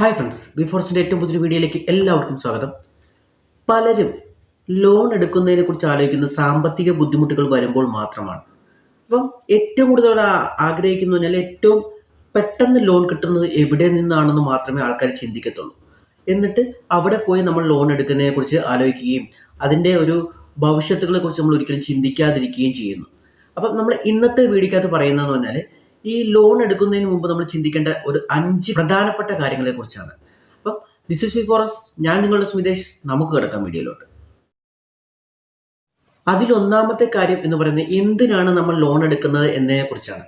Hi friends ബിഫോർസിന്റെ ഏറ്റവും പുതിയ വീഡിയോയിലേക്ക് എല്ലാവർക്കും സ്വാഗതം. പലരും ലോൺ എടുക്കുന്നതിനെ കുറിച്ച് ആലോചിക്കുന്ന സാമ്പത്തിക ബുദ്ധിമുട്ടുകൾ വരുമ്പോൾ മാത്രമാണ്. അപ്പം ഏറ്റവും കൂടുതൽ ആഗ്രഹിക്കുന്നു പറഞ്ഞാൽ ഏറ്റവും പെട്ടെന്ന് ലോൺ കിട്ടുന്നത് എവിടെ നിന്നാണെന്ന് മാത്രമേ ആൾക്കാർ ചിന്തിക്കത്തുള്ളൂ. എന്നിട്ട് അവിടെ പോയി നമ്മൾ ലോൺ എടുക്കുന്നതിനെ കുറിച്ച് ആലോചിക്കുകയും അതിന്റെ ഒരു ഭവിഷ്യത്തുകളെ കുറിച്ച് നമ്മൾ ഒരിക്കലും ചിന്തിക്കാതിരിക്കുകയും ചെയ്യുന്നു. അപ്പം നമ്മൾ ഇന്നത്തെ വീഡിയോക്കകത്ത് പറയുന്നതെന്ന് പറഞ്ഞാൽ ഈ ലോൺ എടുക്കുന്നതിന് മുമ്പ് നമ്മൾ ചിന്തിക്കേണ്ട ഒരു അഞ്ച് പ്രധാനപ്പെട്ട കാര്യങ്ങളെ കുറിച്ചാണ്. അപ്പം ദിസ് ഇസ് ഫോറസ് ഞാൻ നിങ്ങളുടെ സുമിതേഷ്. നമുക്ക് കിടക്കാം വീഡിയോയിലോട്ട്. അതിലൊന്നാമത്തെ കാര്യം എന്ന് പറയുന്നത് എന്തിനാണ് നമ്മൾ ലോൺ എടുക്കുന്നത് എന്നതിനെ കുറിച്ചാണ്.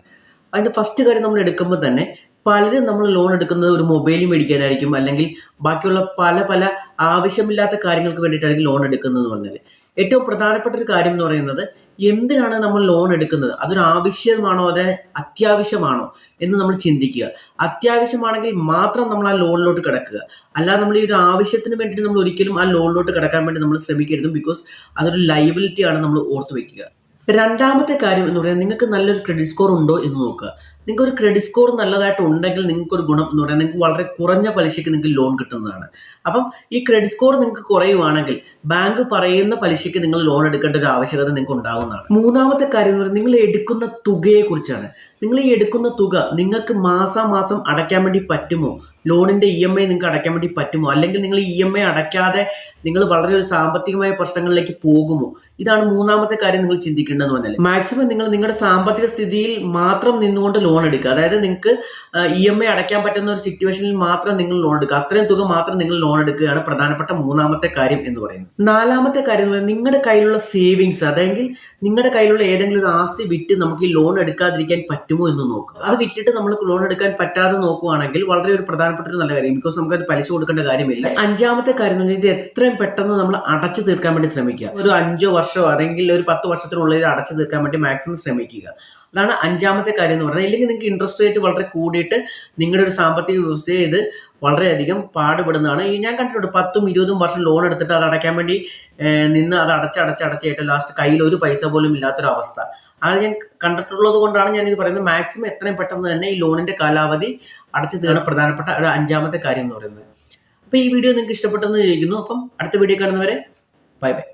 അതിന്റെ ഫസ്റ്റ് കാര്യം നമ്മൾ എടുക്കുമ്പോൾ തന്നെ പലരും നമ്മൾ ലോൺ എടുക്കുന്നത് ഒരു മൊബൈൽ മേടിക്കാനായിരിക്കും അല്ലെങ്കിൽ ബാക്കിയുള്ള പല പല ആവശ്യമില്ലാത്ത കാര്യങ്ങൾക്ക് വേണ്ടിയിട്ടായിരിക്കും ലോൺ എടുക്കുന്നത് എന്ന് പറഞ്ഞാൽ ഏറ്റവും പ്രധാനപ്പെട്ട ഒരു കാര്യം എന്ന് പറയുന്നത് എന്തിനാണ് നമ്മൾ ലോൺ എടുക്കുന്നത്? അതൊരു ആവശ്യമാണോ അതെ അത്യാവശ്യമാണോ എന്ന് നമ്മൾ ചിന്തിക്കുക. അത്യാവശ്യമാണെങ്കിൽ മാത്രം നമ്മൾ ആ ലോണിലോട്ട് കിടക്കുക. അല്ലാതെ നമ്മൾ ഈ ഒരു ആവശ്യത്തിന് വേണ്ടിയിട്ട് നമ്മൾ ഒരിക്കലും ആ ലോണിലോട്ട് കിടക്കാൻ വേണ്ടി നമ്മൾ ശ്രമിക്കരുത് ബിക്കോസ് അതൊരു ലൈബിലിറ്റിയാണ് നമ്മൾ ഓർത്ത് വെക്കുക. രണ്ടാമത്തെ കാര്യം എന്ന് പറയുന്നത് നിങ്ങൾക്ക് നല്ലൊരു ക്രെഡിറ്റ് സ്കോർ ഉണ്ടോ എന്ന് നോക്കുക. നിങ്ങൾക്ക് ഒരു ക്രെഡിറ്റ് സ്കോർ നല്ലതായിട്ട് ഉണ്ടെങ്കിൽ നിങ്ങൾക്ക് ഒരു ഗുണം എന്ന് പറയുന്നത് നിങ്ങൾക്ക് വളരെ കുറഞ്ഞ പലിശയ്ക്ക് നിങ്ങൾക്ക് ലോൺ കിട്ടുന്നതാണ്. അപ്പം ഈ ക്രെഡിറ്റ് സ്കോർ നിങ്ങൾക്ക് കുറയുവാണെങ്കിൽ ബാങ്ക് പറയുന്ന പലിശയ്ക്ക് നിങ്ങൾ ലോൺ എടുക്കേണ്ട ഒരു ആവശ്യകത നിങ്ങൾക്ക് ഉണ്ടാകുന്നതാണ് മൂന്നാമത്തെ കാര്യം എന്ന് പറയുന്നത് നിങ്ങൾ എടുക്കുന്ന തുകയെ കുറിച്ചാണ് നിങ്ങൾ ഈ എടുക്കുന്ന തുക നിങ്ങൾക്ക് മാസാമാസം അടയ്ക്കാൻ വേണ്ടി പറ്റുമോ? ലോണിന്റെ ഇ എം ഐ നിങ്ങൾക്ക് അടയ്ക്കാൻ വേണ്ടി പറ്റുമോ? അല്ലെങ്കിൽ നിങ്ങൾ ഇ എം ഐ അടയ്ക്കാതെ നിങ്ങൾ വളരെ ഒരു സാമ്പത്തികമായ പ്രശ്നങ്ങളിലേക്ക് പോകുമോ? ഇതാണ് മൂന്നാമത്തെ കാര്യം നിങ്ങൾ ചിന്തിക്കേണ്ടതെന്ന് പറഞ്ഞാൽ മാക്സിമം നിങ്ങൾ നിങ്ങളുടെ സാമ്പത്തിക സ്ഥിതിയിൽ മാത്രം നിന്നുകൊണ്ട് ലോൺ എടുക്കുക. അതായത് നിങ്ങൾക്ക് ഇ എം ഐ അടയ്ക്കാൻ പറ്റുന്ന ഒരു സിറ്റുവേഷനിൽ മാത്രം നിങ്ങൾ ലോൺ എടുക്കുക. അത്രയും തുക മാത്രം നിങ്ങൾ ലോൺ എടുക്കുകയാണ് പ്രധാനപ്പെട്ട മൂന്നാമത്തെ കാര്യം എന്ന് പറയുന്നത്. നാലാമത്തെ കാര്യം എന്ന് നിങ്ങളുടെ കയ്യിലുള്ള സേവിങ്സ് അതെങ്കിൽ നിങ്ങളുടെ കയ്യിലുള്ള ഏതെങ്കിലും ഒരു ആസ്തി വിറ്റ് നമുക്ക് ഈ ലോൺ എടുക്കാതിരിക്കാൻ പറ്റുമോ എന്ന് നോക്കുക. അത് വിറ്റിട്ട് നമ്മൾ ലോൺ എടുക്കാൻ പറ്റാതെ നോക്കുകയാണെങ്കിൽ വളരെ ഒരു പ്രധാനപ്പെട്ട ഒരു നല്ല കാര്യം. ബിക്കോസ് നമുക്ക് അത് പലിശ കൊടുക്കേണ്ട കാര്യമില്ല. അഞ്ചാമത്തെ കാര്യം എന്ന് പറഞ്ഞാൽ ഇത് എത്രയും പെട്ടെന്ന് നമ്മൾ അടച്ചു തീർക്കാൻ വേണ്ടി ശ്രമിക്കുക. ഒരു അഞ്ചോ വർഷമോ അല്ലെങ്കിൽ ഒരു പത്ത് വർഷത്തിനുള്ളിൽ അടച്ചു തീർക്കാൻ വേണ്ടി മാക്സിമം ശ്രമിക്കുക. അതാണ് അഞ്ചാമത്തെ കാര്യം എന്ന് പറയുന്നത്. ഇല്ലെങ്കിൽ നിങ്ങൾക്ക് ഇൻട്രസ്റ്റ് റേറ്റ് വളരെ കൂടിയിട്ട് നിങ്ങളുടെ ഒരു സാമ്പത്തിക വ്യവസ്ഥയെ ഇത് വളരെയധികം പാടുപെടുന്നതാണ്. ഈ ഞാൻ കണ്ടിട്ടുണ്ട് പത്തും ഇരുപതും വർഷം ലോൺ എടുത്തിട്ട് അത് അടയ്ക്കാൻ വേണ്ടി നിന്ന് അത് അടച്ച് അടച്ച് അടച്ച് ഏറ്റവും ലാസ്റ്റ് കയ്യിൽ ഒരു പൈസ പോലും ഇല്ലാത്തൊരവസ്ഥ അത് ഞാൻ കണ്ടിട്ടുള്ളത് കൊണ്ടാണ് ഞാൻ ഇത് പറയുന്നത്. മാക്സിമം എത്രയും പെട്ടെന്ന് തന്നെ ഈ ലോണിന്റെ കാലാവധി അടച്ചു തീർന്ന പ്രധാനപ്പെട്ട ഒരു അഞ്ചാമത്തെ കാര്യം എന്ന് പറയുന്നത്. അപ്പോൾ ഈ വീഡിയോ നിങ്ങൾക്ക് ഇഷ്ടപ്പെട്ടെന്ന് ചോദിക്കുന്നു അപ്പം അടുത്ത വീഡിയോ കാണുന്നവരെ ബൈ ബൈ